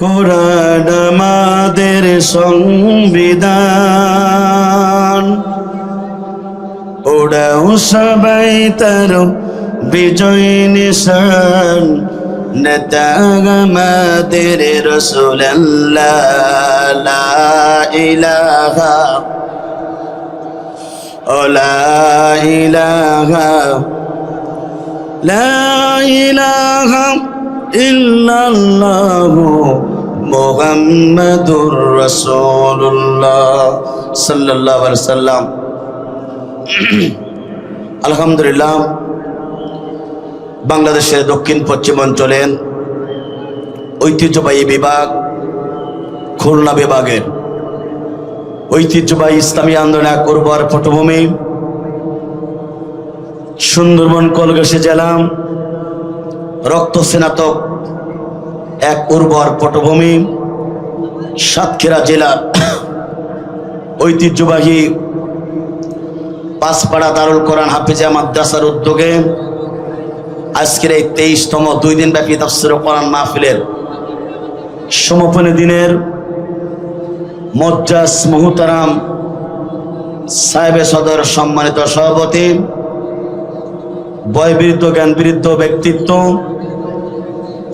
কোরআন সংবিধান। ওরাও সবাই তার বিজয় নিশান। নেতা আমাদের রসুল ইলাহা ও লা ইলাহা। ইল্লাল্লাহু মুহাম্মাদুর রাসূলুল্লাহ সাল্লাল্লাহু আলাইহি সাল্লাম। আলহামদুলিল্লাহ, বাংলাদেশের দক্ষিণ পশ্চিম অঞ্চলের ঐতিহ্যবাহী বিভাগ খুলনা বিভাগের ঐতিহ্যবাহী ইসলামী আন্দোলন করবার পটভূমি, সুন্দরবন কলগাছি জেলা রক্ত স্নাতক এক উর্বর পটভূমি, সাতক্ষীরা জেলার ঐতিহ্যবাহী পাঁচপাড়া দারুল কোরআন হাফিজা মাদ্রাসার উদ্যোগে আজকের এই তেইশতম দুই দিন ব্যাপী তাফসির কোরআন মাহফিলের সমাপনী দিনের মজ্জাস মুহতারাম সাহেবে সদর সম্মানিত সভাপতি, বয়বৃদ্ধ, জ্ঞানবৃদ্ধ ব্যক্তিত্ব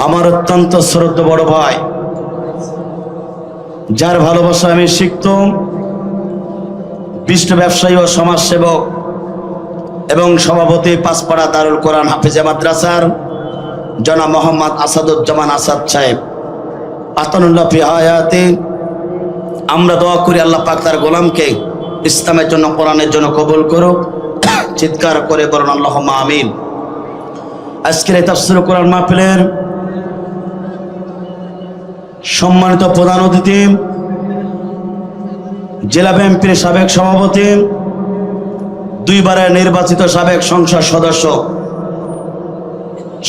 আমার অত্যন্ত শ্রদ্ধ বড় ভাই। যার ভালোবাসা আমি শিখত বিষ্ট ব্যবসায়ী ও সমাজসেবক এবং সভাপতি পাঁচপাড়া দারুল কোরআন হাফিজা মাদ্রাসার জনা মোহাম্মদ আসাদুজ্জামান আসাদ সাহেব। আতানুল্লাহ হায়াতে, আমরা দোয়া করি আল্লাহ পাক তার গোলামকে ইসলামের জন্য, কোরআনের জন্য কবুল করুক, চিৎকার করে বলুন আল্লাহ আমিন। আজকের এই তাফসির কোরআন মাহফিলের সম্মানিত প্রধান অতিথি, জেলা বিএনপির সাবেক সভাপতি, দুইবারের নির্বাচিত সাবেক সংসদ সদস্য,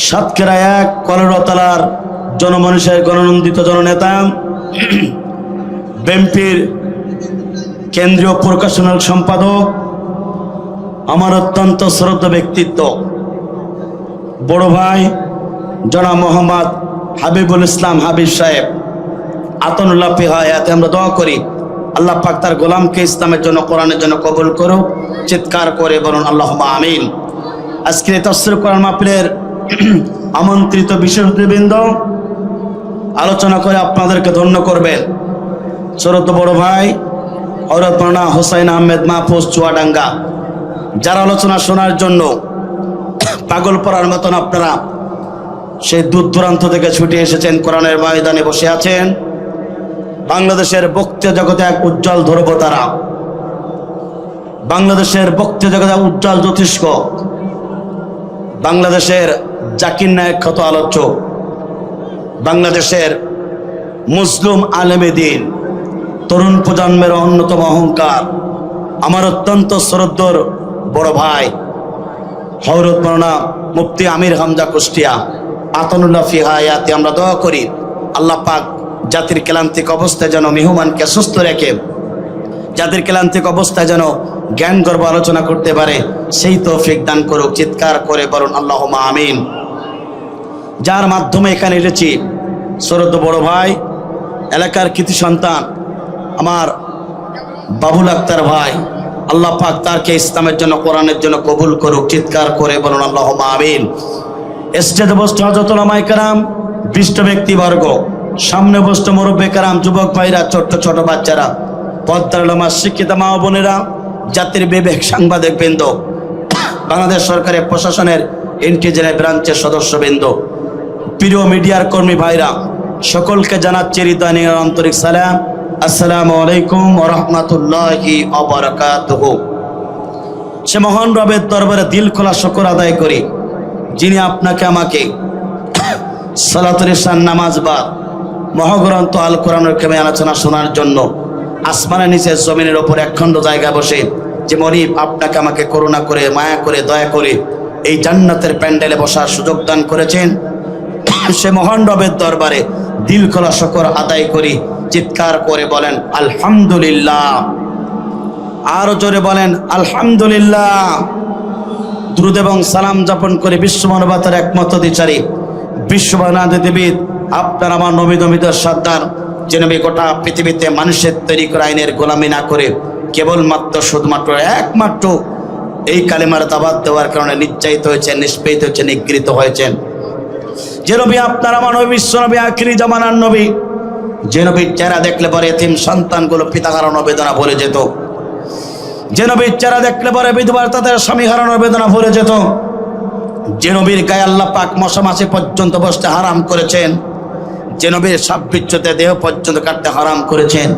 সাতক্ষীরা এক কলরতলার জনমনুষের গণনন্দিত জননেতা, বিএনপির কেন্দ্রীয় প্রকাশনাল সম্পাদক, আমার অত্যন্ত শ্রদ্ধ ব্যক্তিত্ব, বড় ভাই জনাব মোহাম্মদ হাবিবুল ইসলাম হাবিব সাহেব। আতনুল্লাহ ফিহায়াতে আমরা দোয়া করি, আল্লাহ পাক তার গোলামকে ইসলামের জন্য, কোরআনের জন্য কবুল করুক, চিৎকার করে বলুন আল্লাহ আমিন। আজকের তসর কোরআন মাহফিলের আমন্ত্রিত বিশেষ অতিবৃন্দ আলোচনা করে আপনাদেরকে ধন্য করবেন। ছোট বড় ভাই হরত মানা হোসাইন আহমেদ মাহফুজ চুয়াডাঙ্গা, যারা আলোচনা শোনার জন্য পাগল পড়ার মতন আপনারা সেই দূর দূরান্ত থেকে ছুটে এসেছেন, কোরআনের ময়দানে বসে আছেন। বাংলাদেশের বক্তৃ জগতে এক উজ্জ্বল ধ্রুব তারা। বাংলাদেশের বক্তৃ জগতে উজ্জ্বল জ্যোতিষ্ক। বাংলাদেশের জাকির নায়ক ক্ষত আলোচ্য। বাংলাদেশের মুসলিম আলেমে দিন। তরুণ প্রজন্মের অন্যতম অহংকার। আমার অত্যন্ত শ্রদ্ধর বড় ভাই হরত মরনা মুফতি আমির হামজা কুষ্টিয়া। আতনুল্লাহ ফিহায়াতে আমরা দোয়া করি, আল্লাহ পাক জাতির ক্লান্তিক অবস্থায় যেন মেহমানকে সুস্থ রেখে, জাতির ক্লান্তিক অবস্থায় যেন জ্ঞান গর্ব আলোচনা করতে পারে, সেই তৌফিক দান করুক, চিৎকার করে বলুন আল্লাহ আমিন। যার মাধ্যমে এখানে এসেছি শরদ বড় ভাই, এলাকার কৃতি সন্তান, আমার বাবুল আক্তার ভাই, আল্লাহ পাক তারকে ইসলামের জন্য, কোরআনের জন্য কবুল করুক, চিৎকার করে বলুন আল্লাহ আমিন। স্টেজে বসতে হজরত কারাম বিষ্ট ব্যক্তিবর্গ সামনে বসতে মুরব্বে কারাম, যুবক ভাইরা, ছোট্ট ছোট বাচ্চারা, পদ্মার শিক্ষিত মা বোনেরা, জাতির বিবেক সাংবাদিক বৃন্দ বাংলাদেশ সরকারের প্রশাসনের ইন্টেলিজেন্স ব্রাঞ্চের সদস্যবৃন্দ, প্রিয় মিডিয়ার কর্মী ভাইরা, সকলকে জানাচ্ছি হৃদয় আন্তরিক সালাম। আসসালামু আলাইকুম রহমতুল্লাহি সে মহান রবের দরবারে দিল খোলা শকর আদায় করি, যিনি আপনাকে আমাকে সালাতুল ইসান নামাজ বাদ মহাগ্রন্থ আল কোরআনের কেমে আলোচনা শোনার জন্য আসমানের নিচে জমিনের ওপর একখণ্ড জায়গা বসে যে মরিব আপনাকে আমাকে করুণা করে, মায়া করে, দয়া করে এই জান্নাতের প্যান্ডেলে বসার সুযোগ দান করেছেন। সে মহান রবের দরবারে দিল খোলা শকর আদায় করি, চিৎকার করে বলেন, আলহামদুলিল্লাহ। আরও জোরে বলেন, আলহামদুলিল্লাহ। দ্রুত এবং সালাম যাপন করে বিশ্ব মানবতার একমত দ্বিচারী বিশ্ববানাদি দেবীর আপনার আমার নবী সর্দার, যে নবী গোটা পৃথিবীতে মানুষের তৈরি করা আইনের গোলামি না করে কেবলমাত্র শুধুমাত্র একমাত্র এই কালেমার দাবাত দেওয়ার কারণে নির্যাতিত হয়েছেন, নিষ্পেষিত হয়েছেন, নিগৃহীত হয়েছেন। যে নবী আপনার আমার নবী, বিশ্ব নবী, আখিরি জামানার নবী, যে নবীর চেহারা দেখলে পরে এতিম সন্তানগুলো পিতা হারানোর বেদনা ভরে যেত। যে নবীর চেহারা দেখলে পরে বিধবার তাদের স্বামী হারানোর বেদনা ভরে যেত। যে নবীর গায়ে আল্লাহ পাক মশা মাসে পর্যন্ত বসতে হারাম করেছেন। যে সাপ বিচ্ছতে দেহ পর্যন্ত কাটতে হারাম করেছেন।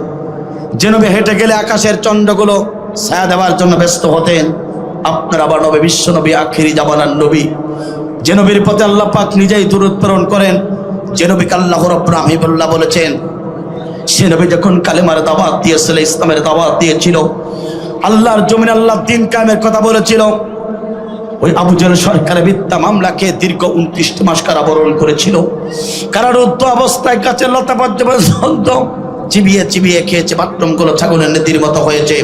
যে নবী হেঁটে গেলে আকাশের চন্দ্রগুলো ছায়া দেওয়ার জন্য ব্যস্ত হতেন। আপনার আবার নবী বিশ্ব নবী আখিরি জামানার নবী। যে নবীর পথে আল্লাহ পাক নিজেই দূরত প্রেরণ করেন। যে নবীকে আল্লাহ বলেছেন, সে নবী যখন কালেমার দাওয়াত দিয়েছিল, ইসলামের দাওয়াত দিয়েছিল, আল্লাহর জমিন আল্লাহ দিন কায়েমের কথা বলেছিল ওই আবু জেল সরকারের মিথ্যা মামলাকে দীর্ঘ উনত্রিশ মাস কারাবরণ করেছিল। কারারুদ্ধ অবস্থায় গাছের লতা পর্যন্ত চিবিয়ে চিবিয়ে খেয়েছে, বাথরুমগুলো ছাগলের নদীর মতো হয়েছে।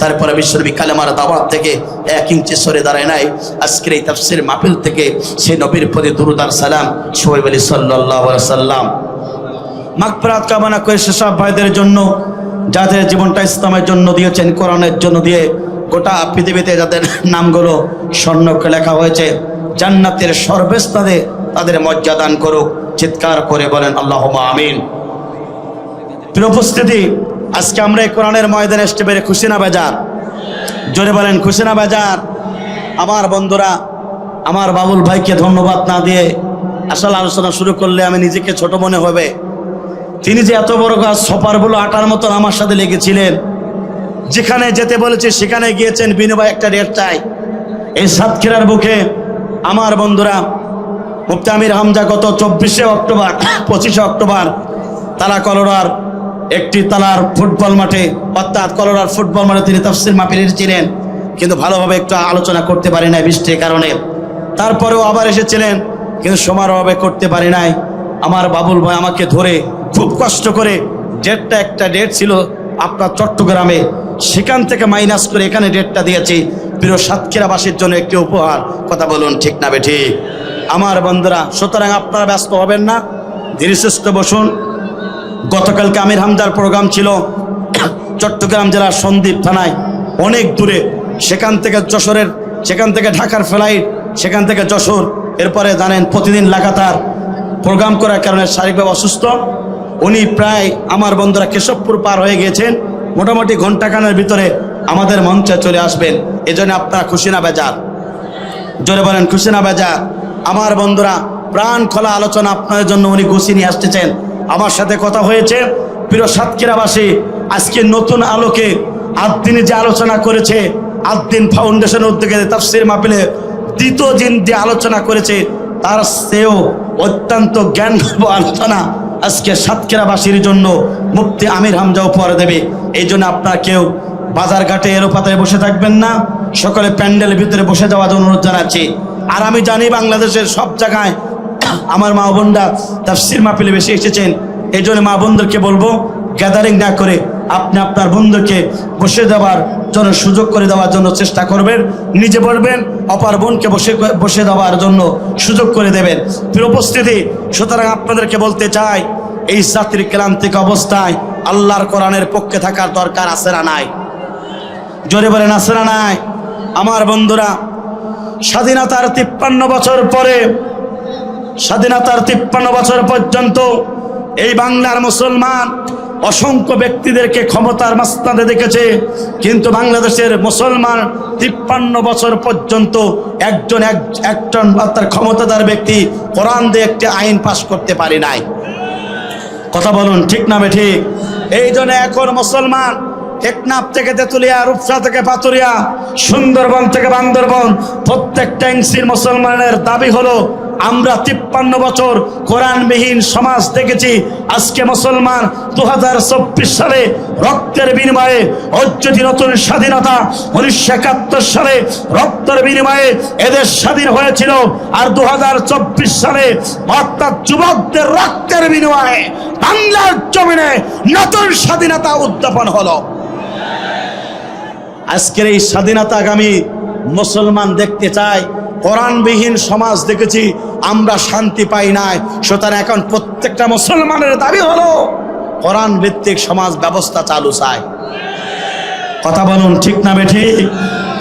তারপরে বিশ্বনবী কালেমার দাওয়াত থেকে এক ইঞ্চি সরে দাঁড়ায় নাই। আজকের এই তাফসির মাহফিল থেকে সে নবীর প্রতি দুরুদার সালাম সোহেব আলী সাল্লাহ সাল্লাম। মাগফিরাত কামনা করে সেসব ভাইদের জন্য, যাদের জীবনটা ইসলামের জন্য দিয়েছেন, কোরআনের জন্য দিয়ে গোটা পৃথিবীতে যাদের নামগুলো স্বর্ণকে লেখা হয়েছে, জান্নাতের সর্বস্থানে তাদের মর্যাদান করুক, চিৎকার করে বলেন আল্লাহ আমিন। উপস্থিতি, আজকে আমরা এই কোরআনের ময়দানে এসতে পেরে খুশি না বেজার? জোরে বলেন, খুশি না বেজার? আমার বন্ধুরা, আমার বাবুল ভাইকে ধন্যবাদ না দিয়ে আসলে আলোচনা শুরু করলে আমি নিজেকে ছোট মনে হবে। তিনি যে এত বড় গাছ সপারগুলো আটার মতন আমার সাথে লেগেছিলেন যেখানে যেতে বলেছে, সেখানে গিয়েছেন বিনিময় একটা রেট চাই এই সাতক্ষীরার বুকে আমার বন্ধুরা, মুফতি আমির হামজা গত চব্বিশে অক্টোবর, পঁচিশে অক্টোবর তালা কলোরার একটি তালার ফুটবল মাঠে, অর্থাৎ কলোরার ফুটবল মাঠে তিনি তফসিল মাপিল ছিলেন কিন্তু ভালোভাবে একটু আলোচনা করতে পারি নাই বৃষ্টির কারণে। তারপরেও আবার এসেছিলেন, কিন্তু সমারোহভাবে করতে পারি নাই। আমার বাবুল ভাই আমাকে ধরে খুব কষ্ট করে ডেটটা একটা ডেট ছিল আপনার চট্টগ্রামে সেখান থেকে মাইনাস করে এখানে ডেটটা দিয়েছি। প্রিয় সাতক্ষীরাবাসীর জন্য একটি উপহার। কথা বলুন, ঠিক না বে ঠিক আমার বন্ধুরা, সুতরাং আপনারা ব্যস্ত হবেন না। ধীরশ্রেষ্ঠ বসুন। গতকালকে আমির হামদার প্রোগ্রাম ছিল। চট্টগ্রাম জেলার সন্দ্বীপ থানায়। অনেক দূরে। সেখান থেকে যশোরের, সেখান থেকে ঢাকার ফ্লাইট সেখান থেকে যশোর। এরপরে জানেন, প্রতিদিন লাগাতার প্রোগ্রাম করার কারণে শারীরিকভাবে অসুস্থ। উনি প্রায় আমার বন্ধুরা কেশবপুর পার হয়ে গেছেন মোটামুটি ঘন্টাখানের ভিতরে আমাদের মঞ্চে চলে আসবেন। এজন্য আপনারা খুশি না বেজার। জোরে বলেন, খুশি না বেজার। আমার বন্ধুরা, প্রাণ খোলা আলোচনা আপনাদের জন্য উনি গুছিয়ে নিয়ে আসতেছেন। আমার সাথে কথা হয়েছে। প্রিয় সাতক্ষীরাবাসী, আজকে নতুন আলোকে আদিনে যে আলোচনা করেছে, আদিন ফাউন্ডেশন উদ্যোগে তাফসির মাপিলে দ্বিতীয় দিন যে আলোচনা করেছে, তার সেও অত্যন্ত জ্ঞান আলোচনা আজকে সাতক্ষীরাবাসীর জন্য মুফতি আমির হামজা উপহার দেবে। এই জন্য আপনারা কেউ বাজার ঘাটে এলোপাতায় বসে থাকবেন না, সকলে প্যান্ডেলের ভিতরে বসে যাওয়ার অনুরোধ জানাচ্ছি। আর আমি জানি বাংলাদেশের সব জায়গায় আমার মা বোনরা তার তাফসির মাহফিলে বেশি এসেছেন, এই জন্য মা বোনদেরকে বলব গ্যাদারিং না করে আপনি আপনার বন্ধুকে বসে দেওয়ার জন্য, সুযোগ করে দেওয়ার জন্য চেষ্টা করবেন, নিজে বলবেন, অপার বোনকে বসে বসে দেওয়ার জন্য সুযোগ করে দেবেন। উপস্থিতি, সুতরাং আপনাদেরকে বলতে চাই, এই জাতির ক্লান্তিক অবস্থায় আল্লাহর কোরআনের পক্ষে থাকার দরকার আছে না নাই? জোরে বলেন, আছে না নাই? আমার বন্ধুরা, স্বাধীনতার তিপ্পান্ন বছর পরে, স্বাধীনতার তিপ্পান্ন বছর পর্যন্ত এই বাংলার মুসলমান অসংখ্য ব্যক্তিদেরকে ক্ষমতার মাস্তাদে দেখেছে, কিন্তু বাংলাদেশের মুসলমান তিপ্পান্ন বছর পর্যন্ত একজন এক- একজন তার ক্ষমতাদার ব্যক্তি কোরআন দিয়ে একটি আইন পাশ করতে পারে নাই। কথা বলুন, ঠিক না ঠিক? এই জন্য এখন মুসলমান টেকনাফ থেকে তেতুলিয়া, রূপসা থেকে পাতুরিয়া সুন্দরবন থেকে বান্দরবন, প্রত্যেকটা ইঞ্চির মুসলমানের দাবি হলো আমরা তিপ্পান্ন বছর কোরআনবিহীন সমাজ দেখেছি। আজকে মুসলমান দু হাজার চব্বিশ সালে রক্তের বিনিময়ে অর্জিত নতুন স্বাধীনতা উনিশশো একাত্তর সালে রক্তের বিনিময়ে এদের স্বাধীন হয়েছিল, আর দু হাজার চব্বিশ সালে অর্থাৎ যুবকদের রক্তের বিনিময়ে বাংলার জমিনে নতুন স্বাধীনতা উদ্যাপন হলো। আজকের এই স্বাধীনতাগামী মুসলমান দেখতে চায় কোরআনবিহীন সমাজ দেখেছি, আমরা শান্তি পাই নাই। সুতরাং এখন প্রত্যেকটা মুসলমানের দাবি হলো কোরআন ভিত্তিক সমাজ ব্যবস্থা চালু চায় কথা বলুন, ঠিক না বেঠি?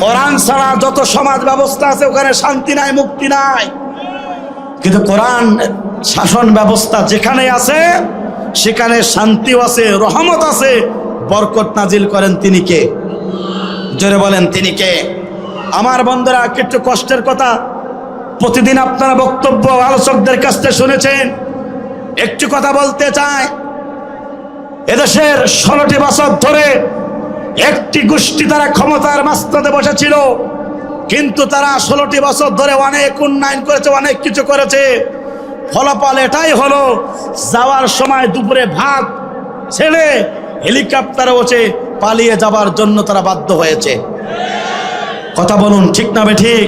কোরআন ছাড়া যত সমাজ ব্যবস্থা আছে, ওখানে শান্তি নাই, মুক্তি নাই। কিন্তু কোরআন শাসন ব্যবস্থা যেখানে আছে, সেখানে শান্তিও আছে, রহমত আছে। বরকত নাজিল করেন তিনি কে? জোরে বলেন, তিনি কে? আমার বন্ধুরা একটু কষ্টের কথা প্রতিদিন আপনারা বক্তব্য আলোচকদের কাছ থেকে শুনেছেন। একটু কথা বলতে চায় এদেশের ষোলোটি বছর ধরে একটি গোষ্ঠী তারা ক্ষমতার মাস্তাতে বসেছিল, কিন্তু তারা ষোলোটি বছর ধরে অনেক উন্নয়ন করেছে, অনেক কিছু করেছে। ফলাফল এটাই হলো, যাওয়ার সময় দুপুরে ভাত ছেড়ে হেলিকপ্টারে বসে পালিয়ে যাবার জন্য তারা বাধ্য হয়েছে। কথা বলুন ঠিক না ঠিক?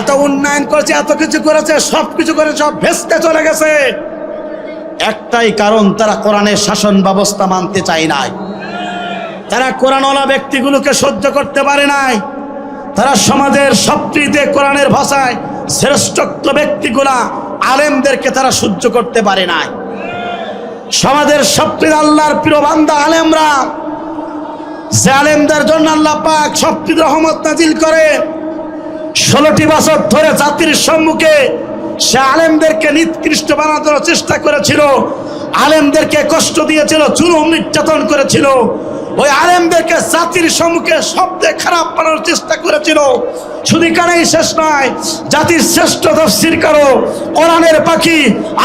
এত উন্নয়ন করেছে এত কিছু করেছে সব কিছু করে সব ভেস্তে চলে গেছে। একটাই কারণ তারা কোরআনের শাসন ব্যবস্থা মানতে চায় নাই। তারা কোরআনওয়ালা ব্যক্তিগুলোকে সহ্য করতে পারে নাই। তারা সমাজের সবচেয়ে কোরআনের ভাষায় শ্রেষ্ঠত্ব ব্যক্তিগুলা আলেমদেরকে তারা সহ্য করতে পারে নাই। সমাজের সবচেয়ে আল্লাহর প্রিয় বান্দা আলেমরা যে আলেমদের জন্য আল্লাহ পাক শক্তি রহমত নাজিল করে। ষোলোটি বছর ধরে জাতির সম্মুখে সে আলেমদেরকে নিকৃষ্ট বানানোর চেষ্টা করেছিল, আলেমদেরকে কষ্ট দিয়েছিল চুরুম নির্যাতন করেছিল। ওই আলেমদেরকে জাতির সম্মুখে শব্দে খারাপ বানানোর চেষ্টা করেছিল। শুধু কানেই শেষ নয়, জাতির শ্রেষ্ঠ তফসির করো। কোরআনের পাখি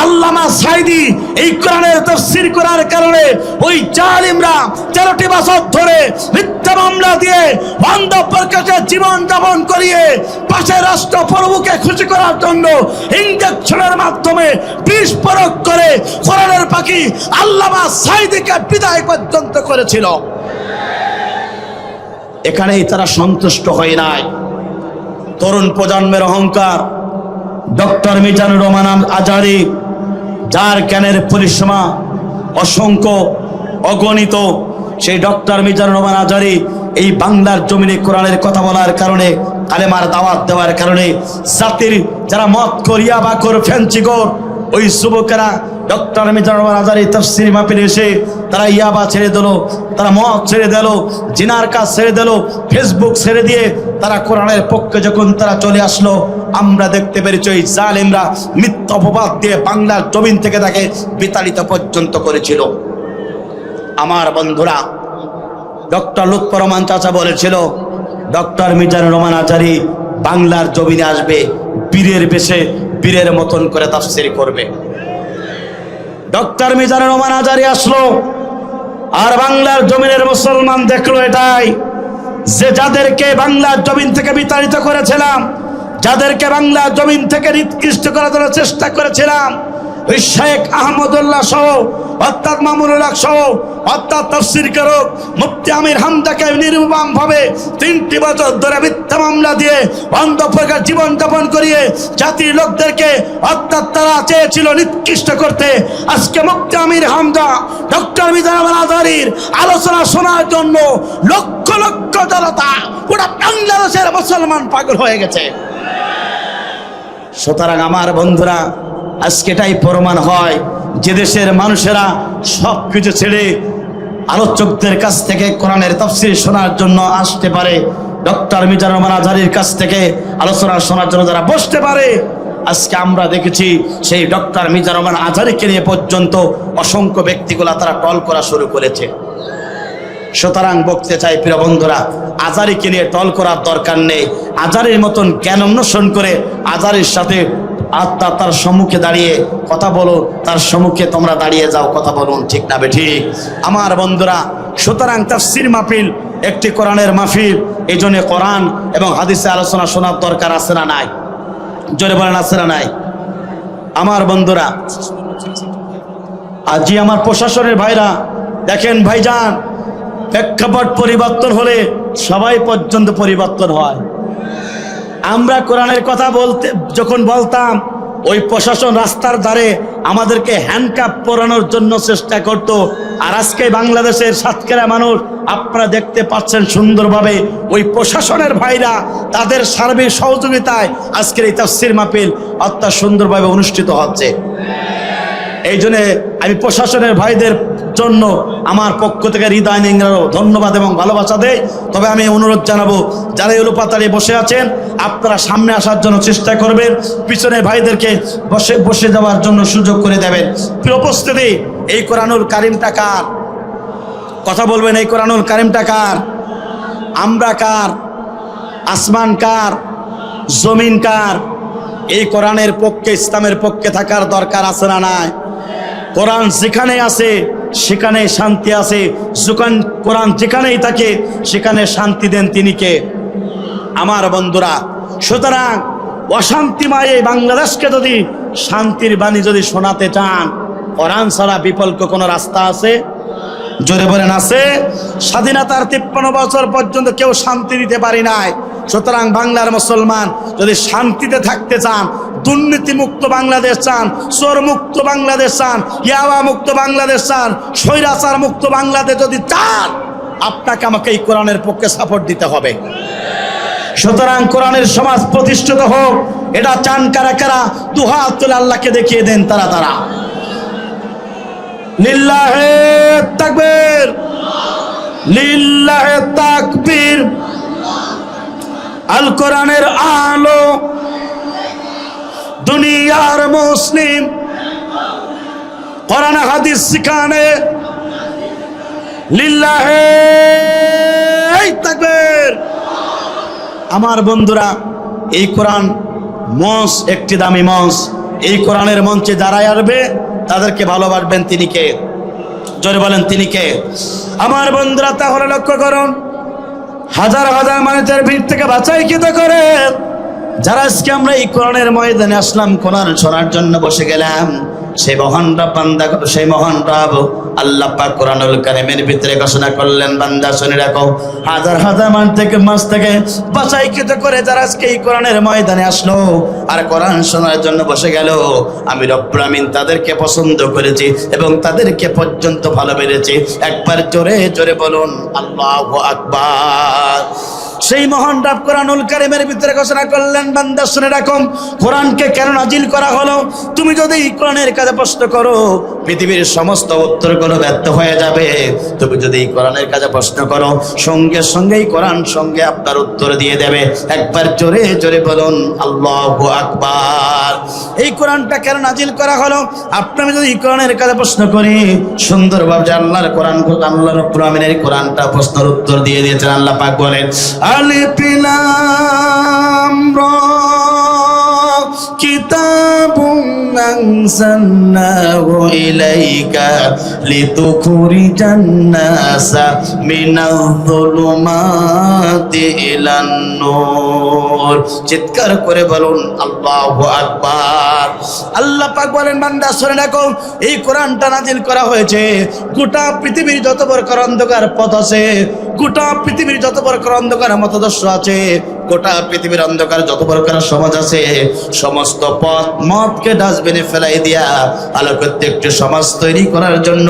আল্লামা সাইদি এই কোরআনের তফসির করার কারণে ওই জালিমরা তেরোটি বছর ধরে মিথ্যা মামলা দিয়ে বন্ধ প্রকাশে জীবন যাপন করিয়ে পাশের রাষ্ট্র প্রভুকে খুশি করার জন্য ইঞ্জেকশনের মাধ্যমে বিষ প্রয়োগ করে কোরআনের পাখি আল্লামা সাইদিকে বিদায় পর্যন্ত করেছিল। এখানেই তারা সন্তুষ্ট হয় নাই। তরুণ প্রজন্মের অহংকার, ডক্টর মিজানুর রহমান আজারি, যার জ্ঞানের পরিসীমা অসংখ্য, অগণিত, সেই ডক্টর মিজানুর রহমান আজারি এই বাংলার জমিনে কোরআনের কথা বলার কারণে, কালেমার দাওয়াত দেওয়ার কারণে, জাতির যারা মত করিয়া বা কর ফ্যান্সিগর ওই যুবকেরা ডক্টর মিজানুর আজারি তফসির মাপিলে এসে তারা ইয়াবা ছেড়ে দিল, তারা মদ ছেড়ে দিল, জিনার কাজ ছেড়ে দিল, ফেসবুক ছেড়ে দিয়ে তারা কোরআনের পক্ষে যখন তারা চলে আসলো, আমরা দেখতে পেরেছি ওই জালেমরা মিথ্য অপবাদ দিয়ে বাংলার জমিন থেকে তাকে বিতাড়িত পর্যন্ত করেছিল। আমার বন্ধুরা, ডক্টর লুৎফর রহমান চাচা বলেছিল, ডক্টর মিজানুর রহমান আচারি বাংলার জমিনে আসবে, বীরের বেশে বীরের মতন করে তাফসির করবে। ডক্টর মিজানুর রহমান আজারি আসলো, আর বাংলার জমিনের মুসলমান দেখল এটাই, যে যাদেরকে বাংলার জমিন থেকে বিতাড়িত করেছিলাম, যাদেরকে বাংলার জমিন থেকে নিকৃষ্ট করার জন্য চেষ্টা করেছিলাম শেখ আহমদুল্লাহ সহ, অর্থাৎ মামুনুল হক সহ, অর্থাৎ তফসির করক মুফতি আমির হামদাকে নির্মম ভাবে তিনটি বছর ধরে মিথ্যা মামলা দিয়ে অন্ধ প্রকার জীবন যাপন করিয়ে জাতির লোকদেরকে, অর্থাৎ তারা চেয়েছিল নিকৃষ্ট করতে। আজকে মুফতি আমির হামদা, ডক্টর মিজান আজারির আলোচনা শোনার জন্য লক্ষ লক্ষ জনতা পুরো বাংলাদেশের মুসলমান পাগল হয়ে গেছে। সুতরাং আমার বন্ধুরা আজকেটাই প্রমাণ হয় যে দেশের মানুষেরা সব কিছু ছেড়ে আলোচকদের কাছ থেকে কোরআনের তফসির শোনার জন্য আসতে পারে। ডক্টর মিজানুর রহমান আজহারির কাছ থেকে আলোচনা শোনার জন্য যারা বসতে পারে, আজকে আমরা দেখেছি সেই ডক্টর মিজানুর রহমান আজহারিকে নিয়ে পর্যন্ত অসংখ্য ব্যক্তিগুলা তারা টল করা শুরু করেছে। সুতরাং বলতে চাই, প্রিয় বন্ধুরা, আজারিকে নিয়ে টল করার দরকার নেই। আজারির মতন জ্ঞান অন্বেষণ করে আজারির সাথে আত্মা তার সম্মুখে দাঁড়িয়ে কথা বলো, তার সম্মুখে তোমরা দাঁড়িয়ে যাও, কথা বলুন, ঠিক না বে ঠিক? আমার বন্ধুরা, সুতরাং তাফসির মাহফিল একটি কোরআনের মাহফিল, এই জন্য কোরআন এবং হাদিসে আলোচনা শোনার দরকার আছে না নাই? জোরে বলেন, আছে না নাই? আমার বন্ধুরা আজই আমার প্রশাসনের ভাইরা, দেখেন ভাইজান, প্রেক্ষাপট পরিবর্তন হলে সবাই পর্যন্ত পরিবর্তন হয়। আমরা কোরআনের কথা বলতে, যখন বলতাম, ওই প্রশাসন রাস্তার ধারে আমাদেরকে হ্যান্ডকাপ পরানোর জন্য চেষ্টা করত। আর আজকে বাংলাদেশের সাতকেরা মানুষ, আপনারা দেখতে পাচ্ছেন সুন্দরভাবে ওই প্রশাসনের ভাইরা তাদের সার্বিক সহযোগিতায় আজকের এই তাফসির মাহফিল অত্যন্ত সুন্দরভাবে অনুষ্ঠিত হচ্ছে। এই জন্যে আমি প্রশাসনের ভাইদের জন্য আমার পক্ষ থেকে হৃদয় নিংড়ারও ধন্যবাদ এবং ভালোবাসা দেয় তবে আমি অনুরোধ জানাব, যারা এলোপাতাড়ি বসে আছেন, আপনারা সামনে আসার জন্য চেষ্টা করবেন, পিছনের ভাইদেরকে বসে বসে যাওয়ার জন্য সুযোগ করে দেবেন। উপস্থিতি, এই কোরআনুল কারিমটা কার? কথা বলবেন, এই কোরআনুল কারিমটা কার? আমরা কার? আসমান কার? জমিন কার? এই কোরআনের পক্ষে, ইসলামের পক্ষে থাকার দরকার আছে না নাই? কোরআন যেখানে আছে সেখানে শান্তি আছে। কোরআন যেখানেই থাকে, সেখানে শান্তি দেন তিনি কে? আমার বন্ধুরা, সুতরাং অশান্তিময় এই বাংলাদেশকে যদি শান্তির বাণী যদি শোনাতে চান, কোরআন ছাড়া বিকল্প কোনো রাস্তা আছে? জোরে বলেন আছে। স্বাধীনতার তিপ্পান্ন বছর পর্যন্ত কেউ শান্তি দিতে পারি নাই। সুতরাং বাংলার মুসলমান যদি শান্তিতে থাকতে চান দুর্নীতি মুক্ত বাংলাদেশ চান চোর মুক্ত বাংলাদেশ চান ইয়াবা মুক্ত বাংলাদেশ চান স্বৈরাচার মুক্ত বাংলাদেশ যদি চান, আপনাকে আমাকে এই কোরআনের পক্ষে সাপোর্ট দিতে হবে। সুতরাং কোরআনের সমাজ প্রতিষ্ঠিত হোক, এটা চান কারা কারা? দুহাত তুলে আল্লাহকে দেখিয়ে দেন তারা তারা। লিল্লাহে তাকবীর। লিল্লাহে তাকবীর। আল কোরআনের আলো। দুনিয়ার মুসলিম। কোরআন হাদিস শিখানে। লিল্লাহে তাকবীর। আমার বন্ধুরা, এই কোরআন মঞ্চ একটি দামি মঞ্চ। এই কোরআনের মঞ্চে যারাই আসবে তাদেরকে ভালোবাসবেন তিনি কে? জোরে বলেন, তিনি কে? আমার বন্ধুরা, তাহলে লক্ষ্য করুন। হাজার হাজার মানুষের ভিড় থেকে বাঁচাই কিত করে যারা আজকে আমরা এই কোরআনের ময়দানে আসলাম, কোরআন শোনার জন্য বসে গেলাম সেই মহান রব বান্দা সেই মহান রব আল্লাহ পাক কোরআনুল কারিমের ভিতরে ঘোষণা করলেন, বান্দা শুনে রাখো। হাজার হাজার মান থেকে, মাস থেকে বাছাইকৃত করে যারা আজকে এই কোরআনের ময়দানে আসলো আর কোরআন শোনার জন্য বসে গেল, আমি রব্বুল আমিন তাদেরকে পছন্দ করেছি এবং তাদেরকে পর্যন্ত ভালো বেড়েছি একবার জোরে জোরে বলুন, আল্লাহ আকবার। সেই মহান রাব কোরআনুল কারিমের ভিতরে ঘোষণা করলেন, বান্দা, শুনে রাখো কোরআনকে কেন নাজিল করা হলো? তুমি যদি কোরআনের কাছে প্রশ্ন করো, পৃথিবীর সমস্ত উত্তরগুলো ব্যর্থ হয়ে যাবে। তুমি যদি কোরআনের কাছে প্রশ্ন করো, সঙ্গে সঙ্গেই কোরআন সঙ্গে আপনার উত্তর দিয়ে দেবে। একবার জোরে জোরে বলুন, আল্লাহ আকবার। এই কোরআনটা কেন নাজিল করা হলো? আপনার যদি এই কোরআনের কাছে প্রশ্ন করি, সুন্দরভাবে আল্লাহর কোরআন আল্লাহ রব্বুল আমিনের কোরআনটা প্রশ্নের উত্তর দিয়ে দিয়েছেন, আল্লাহ পাক বলেন, আলিফ লাম রা কিতাবুন আনসালনাহু ইলাইকা লিতুখরিজান নাসা মিনাজ-যুলুমাতি ইলান নূর চিৎকার করে বলুন, আল্লাহু আকবার। আল্লাহ পাক বলেন, বান্দা, শুনে রাখো, এই কোরআনটা নাজিল করা হয়েছে। গোটা পৃথিবীর যত বড় অন্ধকার পথ আছে, গোটা পৃথিবীর যত প্রকার অন্ধকার মতদর্শ আছে গোটা পৃথিবীর অন্ধকার, যত প্রকার সমাজ আছে, সমস্ত পথ মতকে ডাস্টবিনে ফেলাই দিয়া আলোকিত একটি সমাজ তৈরি করার জন্য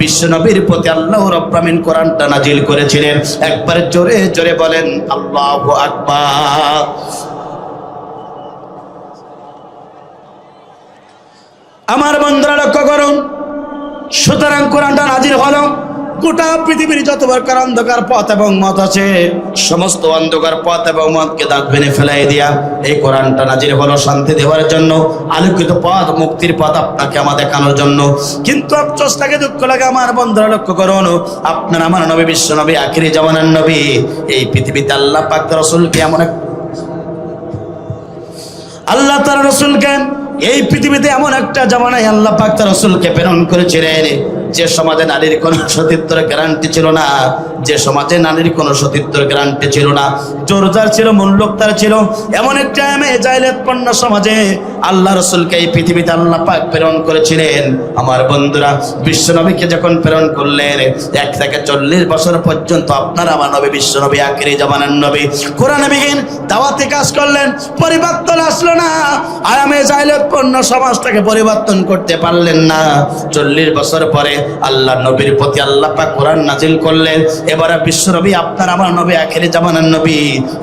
বিশ্বনবীর প্রতি আল্লাহ রব্রামিন কোরআনটা নাজিল করেছিলেন। একবার জোরে জোরে বলেন, আল্লাহ আকবার। আমার বন্ধুরা লক্ষ্য করুন, সুতরাং কোরআনটা নাজির হলো। গোটা পৃথিবীর যত প্রকার অন্ধকার পথ এবং মত আছে, সমস্ত অন্ধকার পথ এবং মতকে দাঁত বেনে ফেলাই দিয়া এই কোরআনটা নাজির হলো শান্তি দেওয়ার জন্য, আলোকিত পথ, মুক্তির পথ আপনাকে আমার দেখানোর জন্য। কিন্তু আফসোস দুঃখ লাগে, আমার বন্ধুরা লক্ষ্য করুন, আপনার আমার নবী, বিশ্ব নবী, আখিরি জমানার নবী, এই পৃথিবীতে আল্লাহ পাক রসুলকে এমন এক আল্লাহ তার রসুলকে, এই পৃথিবীতে এমন একটা জামানায় আল্লাহ পাক তার রসুলকে প্রেরণ করেছিলেন। যে সমাজে নারীর কোনো সতীত্বর গ্যারান্টি ছিল না, যে সমাজে নারীর কোনো সতীত্বর গ্যারান্টি ছিল না, জোরদার ছিল, মূল্যক্তার ছিল, এমন একটা মেয়ে জাইলেতপন্ন সমাজে আল্লাহ রসুলকে এই পৃথিবীতে আল্লাহ পাক প্রেরণ করেছিলেন। আমার বন্ধুরা, বিশ্বনবীকে যখন প্রেরণ করলেন, এক থেকে চল্লিশ বছর পর্যন্ত আপনার আমার নবী, বিশ্বনবী আখেরি জামানার নবী। কোরআন বিহীন দাওয়াতে কাজ করলেন, পরিবর্তন আসলো না। আরামে জাইরাতপূর্ণ সমাজটাকে পরিবর্তন করতে পারলেন না। চল্লিশ বছর পরে আল্লাহ নবীর প্রতি আল্লাহ পাক কোরআন নাজিল করলেন। এবারে বিশ্বনবী আপনার আমার নবী, আখেরি জামানার নবী।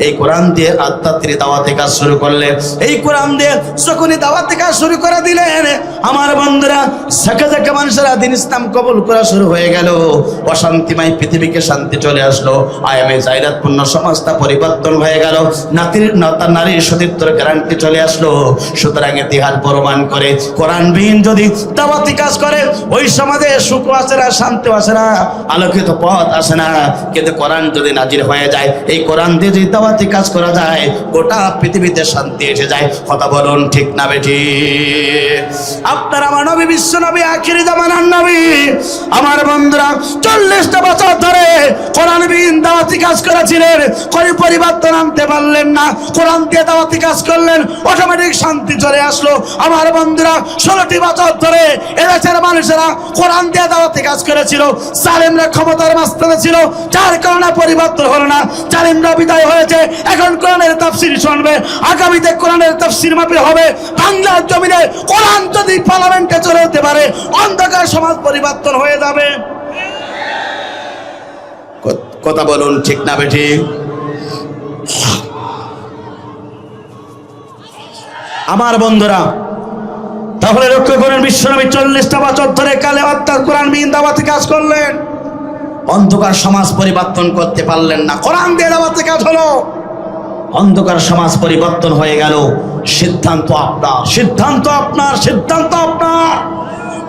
এই কোরআন দিয়ে আত্মাত্রী দাওয়াতে কাজ শুরু করলেন। এই কোরআন দিয়ে যখনই দাওয়াতে কাজ শুরু করে দিলেন। আমার বন্ধুরা ঝাঁকে ঝাঁকে মানুষেরা দিন ইসলাম কবুল করা শুরু হয়ে গেল। অশান্তিময় পৃথিবীকে শান্তি চলে আসলো। আয়ামে জাইরাতপূর্ণ সমাজটা পরিবর্তন হয়ে গেল। নাতির নাতার নারীর সতীত্বর গ্যারান্টি চলে আসলো। সুতরাং ইতিহাস প্রমাণ করে, কোরআনবিহীন যদি দাওয়াতি কাজ করে, ওই সমাজে সুখ আসে না শান্তি আসে না, আলোকিত পথ আসে না। কিন্তু কোরআন যদি নাজির হয়ে যায়, এই কোরআন দিয়ে যদি দাওয়াতি কাজ করা যায়, গোটা পৃথিবীতে শান্তি এসে যায়। কথা বলুন ঠিক না বেঠি? আপনার আমার নবী, বিশ্ব নবী, আখিরি জামানার নবী। আমার বন্ধুরা, চল্লিশটা বছর ধরে কোরআন বিহীন দাওয়াতি কাজ করেছিলেন। কোনো পরিবর্তন আনতে পারলেন না। কোরআন দিয়ে দাওয়াতি কাজ করলেন অটোমেটিক শান্তি চলে আসলো। আমার বন্ধুরা, ষোলোটি বছর ধরে এদেশের মানুষেরা কোরআন দিয়ে দাওয়াতি কাজ করেছিল সালেমরা ক্ষমতার মাস্তানে ছিল যার কারণে পরিবর্তন হলো না। জালিমরা বিদায় হয়েছে এখন কোরআনের তাফসির শুনবে আগামীতে কোরআনের তাফসির মাপে হবে বাংলার জমিনে কোরআন যদি পার্লামেন্টে চলে যেতে পারে অন্ধকার সমাজ পরিবর্তন হয়ে যাবে। কথা বলুন ঠিক না বেঠি? আমার বন্ধুরা তাহলে লক্ষ্য করেন বিশ্বনবী চল্লিশটা বছর ধরে কালে অর্থাৎ কোরআন বিহীন দাওয়াতে কাজ করলেন। অন্ধকার সমাজ পরিবর্তন করতে পারলেন না। কোরআন দিয়ে দাওয়াতে কাজ হলো। অন্ধকার সমাজ পরিবর্তন হয়ে গেল। সিদ্ধান্ত আপনার সিদ্ধান্ত আপনার সিদ্ধান্ত আপনার।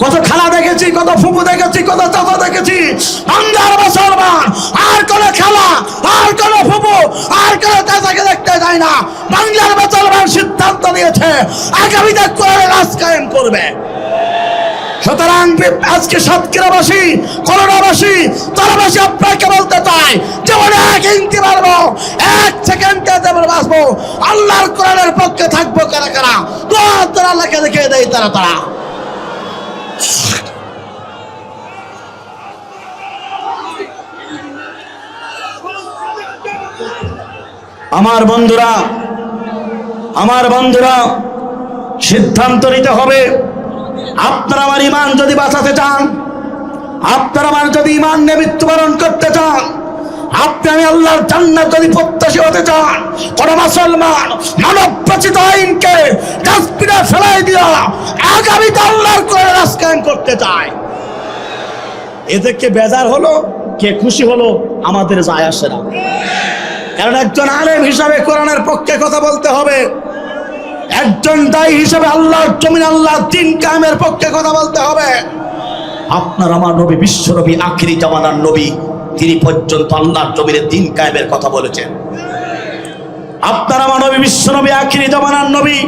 কত খেলা দেখেছি, কত ফুপু দেখেছি, কত চাচা দেখেছি। আর কোন খেলা, আর কোন ফুপু আর কোন চাচাকে দেখতে না। বাংলার মুসলমান সিদ্ধান্ত নিয়েছে আগামীতে কোরআন রাজ কায়েম করবে। সুতরাং আজকে সাতক্ষীরাবাসী করোনাবাসী তারাবাসী আপনাকে বলতে চাই যেমন এক ইঞ্চি মারবো, এক সেকেন্ডে যেমন বাঁচবো, আল্লাহর কোরআনের পক্ষে থাকব কারা কারা? তো তারা আল্লাহকে দেখে দেয় তারা তারা। আমার বন্ধুরা আমার বন্ধুরা, সিদ্ধান্ত নিতে হবে। আপনার আমার ইমান যদি বাঁচাতে চান, আপনার আমার যদি ইমান নিয়ে মৃত্যুবরণ করতে চান, আপনি আমি আল্লাহর জান্নাত যদি প্রত্যাশী হতে চান, কোন মুসলমান মানব রচিত আইনকে ডাস্টবিনে ফেলাই দিয়া আগামীতে আল্লাহর করে রাজকায়ন করতে চায়। এতে কে বেজার হলো, কে খুশি হলো, আমাদের যায় আসে কারণ একজন আলেম হিসাবে কোরআনের পক্ষে কথা বলতে হবে। একজন দায়ী হিসাবে আল্লাহ জমিন আল্লাহ দিন কায়েমের পক্ষে কথা বলতে হবে। আপনার আমার নবী, বিশ্ব নবী, আখিরি জামানার নবী, তিনি পর্যন্ত আল্লাহর জমিনের দিন কায়েমের কথা বলেছেন। আপনার আমার নবী, বিশ্ব নবী, আখিরি জামানার নবী,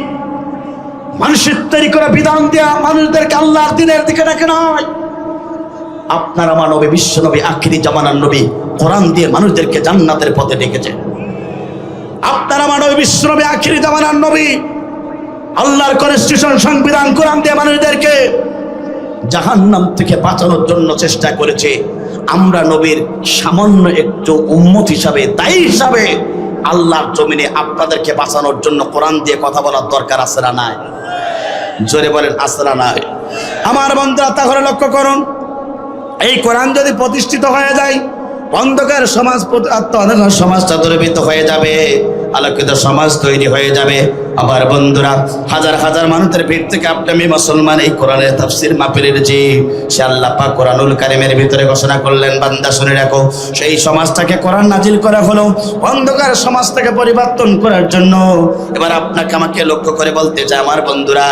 মানুষের তৈরি করে বিধান দেয়া মানুষদেরকে আল্লাহর দিনের দিকে ডাকে নয়। আপনার আমার নবী, বিশ্ব নবী, আখিরি জামানার নবী, কোরআন দিয়ে মানুষদেরকে জান্নাতের পথে ডেকেছে। আপনার আমার নবী, বিশ্ব নবী, আখিরি জামানার নবী, আল্লাহর কনস্টিটিউশন সংবিধান, কোরআন দিয়ে মানুষদেরকে জাহান্নাম থেকে বাঁচানোর জন্য চেষ্টা করেছে। আমরা নবীর সামান্য একটু উম্মত হিসাবে, দায়ী হিসাবে আল্লাহর জমিনে আপনাদেরকে বাঁচানোর জন্য কোরআন দিয়ে কথা বলার দরকার আছে না নাই? জোরে বলেন, আছে না নাই? আমার বন্ধুরা, তাহলে লক্ষ্য করুন এই কোরআন যদি প্রতিষ্ঠিত হয়ে যায় অন্ধকার সমাজ সমাজটা দূরীভূত হয়ে যাবে। আলোকিত সমাজ তৈরি হয়ে যাবে। আমার বন্ধুরা, হাজার হাজার মানুষের ভিড় থেকে আপনি মুসলমান এই কোরআনের তাফসির মাপিলের যে, সে আল্লাহ পাক কোরআনুল কারিমের ভিতরে ঘোষণা করলেন, বান্দা শুনে রাখো, সেই সমাজটাকে কোরআন নাজিল করা হলো অন্ধকার সমাজটাকে পরিবর্তন করার জন্য। এবার আপনাকে আমাকে লক্ষ্য করে বলতে চাই, আমার বন্ধুরা,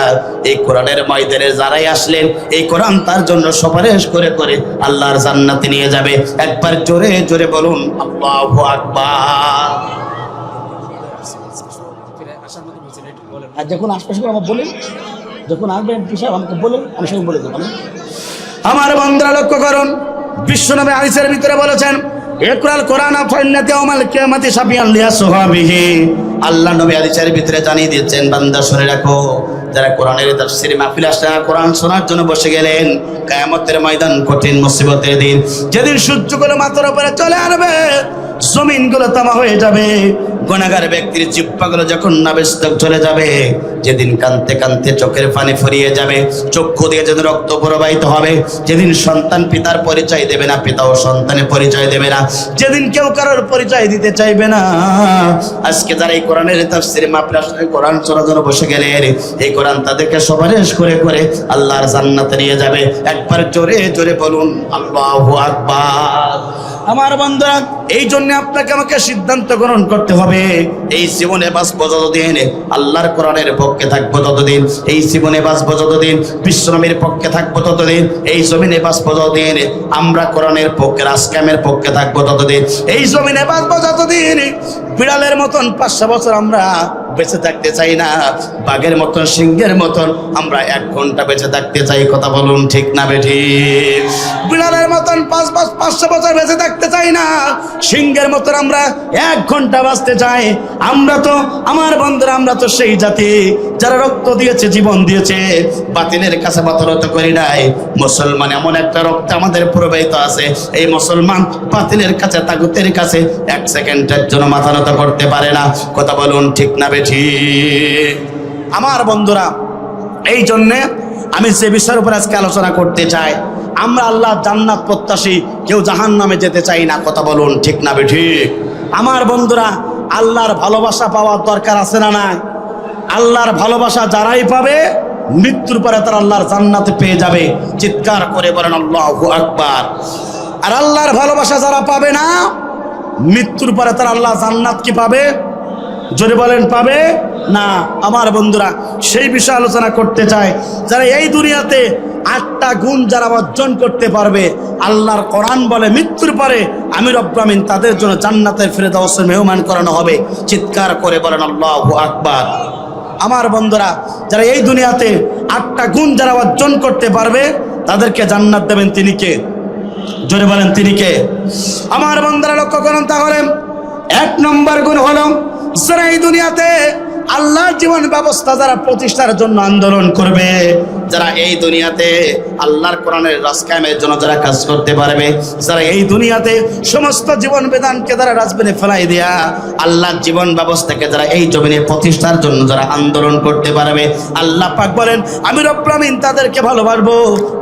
এই কোরআনের ময়দানে যারাই আসলেন, এই কোরআন তার জন্য সুপারিশ করে করে আল্লাহর জান্নাতে নিয়ে যাবে। একবার জোরে জোরে বলুন, আল্লাহু আকবার। আর যখন আশপাশে আমার বলেন যখন আসবেন পিসাব আমাকে বলেন আমি সঙ্গে বলে দেবো। আমার বন্ধুরা লক্ষ্য করুন বিশ্বনবী আলিসের ভিতরে বলেছেন একরাল কোরআন ফাইন্নাতে আমাল কিয়ামতি সাফিয়ান লিয়া সুহাবিহি আল্লাহ নবী আলিসের ভিতরে জানিয়ে দিয়েছেন বান্দা শুনে রাখো যারা কোরআনের তাফসীর মাহফিল আসলে কোরআন শোনার জন্য বসে গেলেন। কিয়ামতের ময়দান কঠিন মুসিবতের দিন। যেদিন সূর্যগুলো মাথার উপরে চলে আসবে জমিনগুলো তামা হয়ে যাবে। গুণাগার ব্যক্তির জিব্বাগুলো যখন নাবেস্তক চলে যাবে, যেদিন কানতে কানতে চোখের পানি ফুরিয়ে যাবে, চক্ষু দিয়ে যেদিন রক্ত প্রবাহিত হবে, যেদিন সন্তান পিতার পরিচয় দেবে না পিতা ও সন্তানের পরিচয় দেবে না, যেদিন কেউ কারোর পরিচয় দিতে চাইবে না। আজকে যারা এই কোরআনের তাফসিরে মাপলে আসলে কোরআন চলার জন্য বসে গেলে এই কোরআন তাদেরকে সমারেশ করে করে আল্লাহর জান্নাতে নিয়ে যাবে। একবার জোরে জোরে বলুন, আল্লাহু আকবার। আমার বন্ধুরা, এই জন্য আপনাকে আমাকে সিদ্ধান্ত গ্রহণ করতে হবে। এই জীবনে বাঁচবো যতদিন আল্লাহর কোরআনের পক্ষে থাকব ততদিন, এই জীবনে বাঁচবো যতদিন, বিশ্বনবীর পক্ষে থাকব ততদিন, এই জমিনে বাঁচবো যতদিন, আমরা কোরআনের পক্ষে, রাজকামের পক্ষে থাকব ততদিন, এই জমিনে বাঁচবো যতদিন, বিড়ালের মতন পাঁচশো বছর আমরা বেঁচে থাকতে চাই না। বাঘের মতন, সিংহের মতন আমরা এক ঘণ্টা বেঁচে থাকতে চাই, কথা বলুন ঠিক না বেঠি? বিড়ালের মতন পাঁচ পাঁচ পাঁচশো বছর বেঁচে থাকতে চাই না। সিংহের মতন আমরা এক ঘণ্টা বাঁচতে চাই। আমরা তো, আমার বন্ধুরা, আমরা তো সেই জাতি যারা রক্ত দিয়েছে, জীবন দিয়েছে। বাতিলের কাছে বাতরত করি নাই। মুসলমান এমন একটা রক্ত আমাদের প্রবাহিত আছে। এই মুসলমান বাতিলের কাছে, তাগুতের কাছে এক সেকেন্ডের জন্য মাথা নত করতে পারে না। কথা বলুন ঠিক না বেঠি আমার বন্ধুরা, এই জন্যে আমি যে বিষয়ের উপর আজকে আলোচনা করতে চাই, আমরা আল্লাহ জান্নাত প্রত্যাশী, কেউ জাহান নামে যেতে চাই না, কথা বলুন ঠিক না বেঠিক আমার বন্ধুরা, আল্লাহর ভালোবাসা পাওয়ার দরকার আছে না নাই? আল্লাহর ভালোবাসা যারাই পাবে, মৃত্যুর পরে তারা আল্লাহর জান্নাতে পেয়ে যাবে। চিৎকার করে বলেন, আল্লাহ আকবার। আর আল্লাহর ভালোবাসা যারা পাবে না, মৃত্যুর পরে তারা আল্লাহ জান্নাত কি পাবে? জোরে বলেন, পাবে? না, আমার বন্ধুরা, সেই বিষয়ে আলোচনা করতে চায় যারা এই দুনিয়াতে আটটা গুণ যারা অর্জন করতে পারবে, আল্লাহর কোরআন বলে মৃত্যুর পরে আমির অব্রামিন তাদের জন্য জান্নাতের ফিরে ফেরদাউসের মেহমান করানো হবে। চিৎকার করে বলেন, আল্লাহ আকবার। আমার বন্ধুরা, যারা এই দুনিয়াতে আটটা গুণ যারা অর্জন করতে পারবে, তাদেরকে জান্নাত দেবেন তিনি কে? জোরে বলেন, তিনি কে? আমার বন্ধুরা, লক্ষ্য করেন তাহলে। এক নম্বর গুণ হলো যারা এই দুনিয়াতে আল্লাহর জীবন ব্যবস্থা যারা প্রতিষ্ঠার জন্য আন্দোলন করবে যারা এই দুনিয়াতে আল্লাহর কোরআনের রাজকায়েমের জন্য যারা কাজ করতে পারবে, যারা এই দুনিয়াতে সমস্ত জীবন বিধানকে যারা রাজবেনে ফেলাই দেয়া, আল্লাহর জীবন ব্যবস্থাকে যারা এই জমিনে প্রতিষ্ঠার জন্য যারা আন্দোলন করতে পারবে, আল্লাহ পাক বলেন আমি রব্রামিন তাদেরকে ভালোবাসবো।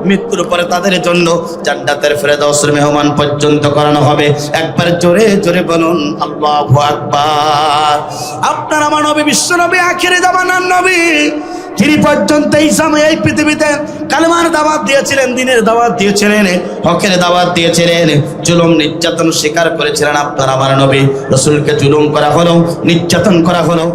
মৃত্যুর পরে তাদের জন্য জান্নাতের ফেরদাউসের মেহমান পর্যন্ত করানো হবে। একবার জোরে জোরে বলুন, আল্লাহু আকবার। আপনার আমার নবী, বিশ্ব নবী, আখেরে জামানার নবী তিনি পর্যন্ত এই সময় এই পৃথিবীতে কালেমার দাওয়াত দিয়েছিলেন, দিনের দাওয়াত দিয়েছিলেন, হকের দাওয়াত দিয়েছিলেন, জুলুম, নির্যাতন স্বীকার করেছিলেন আপনার, আমার নবী। রসুলকে জুলুম করা হলো, নির্যাতন করা হলো।